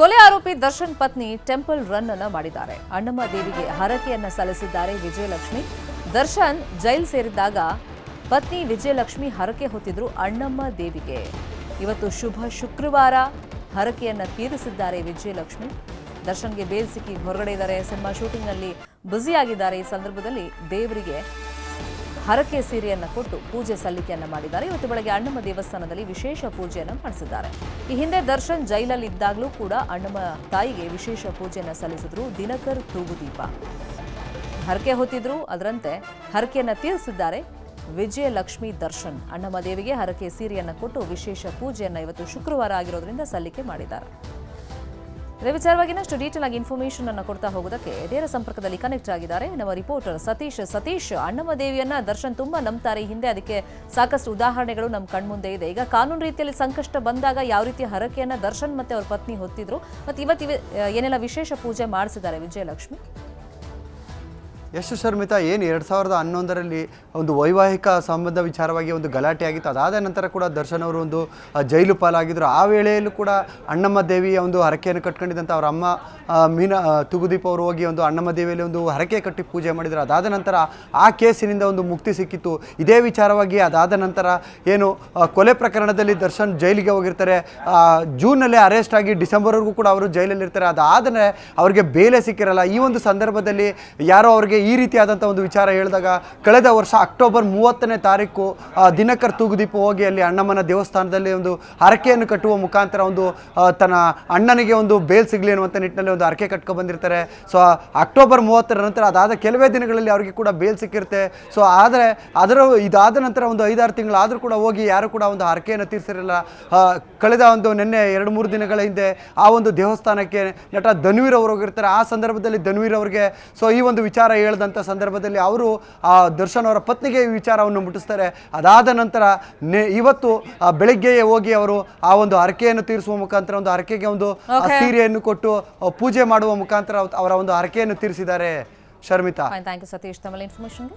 ಕೊಲೆ ಆರೋಪಿ ದರ್ಶನ್ ಪತ್ನಿ ಟೆಂಪಲ್ ರನ್ ಅನ್ನ ಮಾಡಿದ್ದಾರೆ. ಅಣ್ಣಮ್ಮ ದೇವಿಗೆ ಹರಕೆಯನ್ನ ಸಲ್ಲಿಸಿದ್ದಾರೆ ವಿಜಯಲಕ್ಷ್ಮಿ. ದರ್ಶನ್ ಜೈಲ್ ಸೇರಿದ್ದಾಗ ಪತ್ನಿ ವಿಜಯಲಕ್ಷ್ಮಿ ಹರಕೆ ಹೊತ್ತಿದ್ರು ಅಣ್ಣಮ್ಮ ದೇವಿಗೆ. ಇವತ್ತು ಶುಭ ಶುಕ್ರವಾರ. ಹರಕೆಯನ್ನ ತೀರಿಸಿದ್ದಾರೆ ವಿಜಯಲಕ್ಷ್ಮಿ. ದರ್ಶನ್ಗೆ ಬೇಲ್ ಸಿಕ್ಕಿ ಹೊರಗಡೆ ಇದ್ದಾರೆ. ಸಿನಿಮಾ ಶೂಟಿಂಗ್ನಲ್ಲಿ ಬ್ಯುಸಿಯಾಗಿದ್ದಾರೆ ಈ ಸಂದರ್ಭದಲ್ಲಿ ದೇವರಿಗೆ ಹರಕೆ ಸೀರೆಯನ್ನು ಕೊಟ್ಟು ಪೂಜೆ ಸಲ್ಲಿಕೆಯನ್ನು ಮಾಡಿದ್ದಾರೆ. ಇವತ್ತು ಬೆಳಗ್ಗೆ ಅಣ್ಣಮ್ಮ ದೇವಸ್ಥಾನದಲ್ಲಿ ವಿಶೇಷ ಪೂಜೆಯನ್ನು ಮಾಡಿಸಿದ್ದಾರೆ. ಈ ಹಿಂದೆ ದರ್ಶನ್ ಜೈಲಲ್ಲಿ ಇದ್ದಾಗಲೂ ಕೂಡ ಅಣ್ಣಮ್ಮ ತಾಯಿಗೆ ವಿಶೇಷ ಪೂಜೆಯನ್ನು ಸಲ್ಲಿಸಿದ್ರು. ದಿನಕರ್ ತೂಗುದೀಪ ಹರಕೆ ಹೊತ್ತಿದ್ರು, ಅದರಂತೆ ಹರಕೆಯನ್ನು ತೀರಿಸಿದ್ದಾರೆ ವಿಜಯಲಕ್ಷ್ಮಿ ದರ್ಶನ್. ಅಣ್ಣಮ್ಮ ದೇವಿಗೆ ಹರಕೆ ಸೀರೆಯನ್ನು ಕೊಟ್ಟು ವಿಶೇಷ ಪೂಜೆಯನ್ನು ಇವತ್ತು ಶುಕ್ರವಾರ ಆಗಿರೋದ್ರಿಂದ ಸಲ್ಲಿಕೆ ಮಾಡಿದ್ದಾರೆ. ಇದೇ ವಿಚಾರವಾಗಿ ಇನ್ನಷ್ಟು ಡೀಟೇಲ್ ಆಗಿ ಇನ್ಫಾರ್ಮೇಶನ್ ಅನ್ನು ಕೊಡ್ತಾ ಹೋಗೋದಕ್ಕೆ ನೇರ ಸಂಪರ್ಕದಲ್ಲಿ ಕನೆಕ್ಟ್ ಆಗಿದ್ದಾರೆ. ನಮ್ಮ ರಿಪೋರ್ಟರ್ ಸತೀಶ್ ಸತೀಶ್ ಅಣ್ಣಮ್ಮ ದೇವಿಯನ್ನ ದರ್ಶನ್ ತುಂಬಾ ನಂಬ್ತಾರೆ. ಹಿಂದೆ ಅದಕ್ಕೆ ಸಾಕಷ್ಟು ಉದಾಹರಣೆಗಳು ನಮ್ಮ ಕಣ್ಮುಂದೆ ಇದೆ. ಈಗ ಕಾನೂನು ರೀತಿಯಲ್ಲಿ ಸಂಕಷ್ಟ ಬಂದಾಗ ಯಾವ ರೀತಿ ಹರಕೆಯನ್ನ ದರ್ಶನ್ ಮತ್ತೆ ಅವ್ರ ಪತ್ನಿ ಹೊತ್ತಿದ್ರು ಮತ್ತೆ ಇವತ್ತು ಇವೆ- ಏನೆಲ್ಲ ವಿಶೇಷ ಪೂಜೆ ಮಾಡಿಸಿದ್ದಾರೆ ವಿಜಯಲಕ್ಷ್ಮಿ? ಯಶು ಶರ್ಮಿತಾ ಏನು ಎರಡು ಸಾವಿರದ ಹನ್ನೊಂದರಲ್ಲಿ ಒಂದು ವೈವಾಹಿಕ ಸಂಬಂಧ ವಿಚಾರವಾಗಿ ಒಂದು ಗಲಾಟೆ ಆಗಿತ್ತು ಅದಾದ ನಂತರ ಕೂಡ ದರ್ಶನ್ ಅವರು ಒಂದು ಜೈಲು ಪಾಲಾಗಿದ್ದರು ಆ ವೇಳೆಯಲ್ಲೂ ಕೂಡ ಅಣ್ಣಮ್ಮ ದೇವಿಯ ಒಂದು ಹರಕೆಯನ್ನು ಕಟ್ಕೊಂಡಿದ್ದಂಥ ಅವರ ಅಮ್ಮ ಮೀನ ತುಗುದೀಪ್ ಅವರು ಹೋಗಿ ಒಂದು ಅಣ್ಣಮ್ಮ ದೇವಿಯಲ್ಲಿ ಒಂದು ಹರಕೆ ಕಟ್ಟಿ ಪೂಜೆ ಮಾಡಿದರು. ಅದಾದ ನಂತರ ಆ ಕೇಸಿನಿಂದ ಒಂದು ಮುಕ್ತಿ ಸಿಕ್ಕಿತ್ತು. ಇದೇ ವಿಚಾರವಾಗಿ ಅದಾದ ನಂತರ ಏನು ಕೊಲೆ ಪ್ರಕರಣದಲ್ಲಿ ದರ್ಶನ್ ಜೈಲಿಗೆ ಹೋಗಿರ್ತಾರೆ. ಜೂನಲ್ಲೇ ಅರೆಸ್ಟ್ ಆಗಿ ಡಿಸೆಂಬರ್ವರೆಗೂ ಕೂಡ ಅವರು ಜೈಲಲ್ಲಿರ್ತಾರೆ. ಅದಾದರೆ ಅವರಿಗೆ ಬೇಲೆ ಸಿಕ್ಕಿರಲ್ಲ. ಈ ಒಂದು ಸಂದರ್ಭದಲ್ಲಿ ಯಾರೋ ಅವರಿಗೆ ಈ ರೀತಿಯಾದಂಥ ಒಂದು ವಿಚಾರ ಹೇಳಿದಾಗ ಕಳೆದ ವರ್ಷ ಅಕ್ಟೋಬರ್ ಮೂವತ್ತನೇ ತಾರೀಕು ದಿನಕರ್ ತೂಗುದೀಪ ಹೋಗಿ ಅಲ್ಲಿ ಅಣ್ಣಮ್ಮನ ದೇವಸ್ಥಾನದಲ್ಲಿ ಒಂದು ಹರಕೆಯನ್ನು ಕಟ್ಟುವ ಮುಖಾಂತರ ಒಂದು ತನ್ನ ಅಣ್ಣನಿಗೆ ಒಂದು ಬೇಲ್ ಸಿಗಲಿ ಅನ್ನುವಂಥ ನಿಟ್ಟಿನಲ್ಲಿ ಒಂದು ಹರಕೆ ಕಟ್ಕೊ ಬಂದಿರ್ತಾರೆ. ಸೊ ಅಕ್ಟೋಬರ್ ಮೂವತ್ತರ ನಂತರ ಅದಾದ ಕೆಲವೇ ದಿನಗಳಲ್ಲಿ ಅವರಿಗೆ ಕೂಡ ಬೇಲ್ ಸಿಕ್ಕಿರುತ್ತೆ. ಸೊ, ಆದರೆ ಅದರ, ಇದಾದ ನಂತರ ಒಂದು ಐದಾರು ತಿಂಗಳಾದರೂ ಕೂಡ ಹೋಗಿ ಯಾರು ಕೂಡ ಒಂದು ಹರಕೆಯನ್ನು ತೀರಿಸಿರಲ್ಲ ಕಳೆದ ಒಂದು ನಿನ್ನೆ ಎರಡು ಮೂರು ದಿನಗಳ ಹಿಂದೆ ಆ ಒಂದು ದೇವಸ್ಥಾನಕ್ಕೆ ನಟ ಧನ್ವೀರ್ ಅವರು ಹೋಗಿರ್ತಾರೆ. ಆ ಸಂದರ್ಭದಲ್ಲಿ ಧನ್ವೀರ್ ಅವರಿಗೆ, ಸೊ, ಈ ಒಂದು ವಿಚಾರ ಹೇಳಿದಂಥ ಸಂದರ್ಭದಲ್ಲಿ ಅವರು ಆ ದರ್ಶನ್ ಅವರ ಪತ್ನಿಗೆ ಈ ವಿಚಾರವನ್ನು ಮುಟ್ಟಿಸ್ತಾರೆ. ಅದಾದ ನಂತರ ನೆ ಇವತ್ತು ಬೆಳಿಗ್ಗೆಯೇ ಹೋಗಿ ಅವರು ಆ ಒಂದು ಹರಕೆಯನ್ನು ತೀರಿಸುವ ಮುಖಾಂತರ ಒಂದು ಹರಕೆಗೆ ಒಂದು. ಸೀರೆಯನ್ನು ಕೊಟ್ಟು ಪೂಜೆ ಮಾಡುವ ಮುಖಾಂತರ ಅವರ ಒಂದು ಹರಕೆಯನ್ನು ತೀರಿಸಿದ್ದಾರೆ. ಶರ್ಮಿತಾ. Thank you Satish. ತಮ್ಮ ಇನ್ಫಾರ್ಮೇಷನ್ಗೆ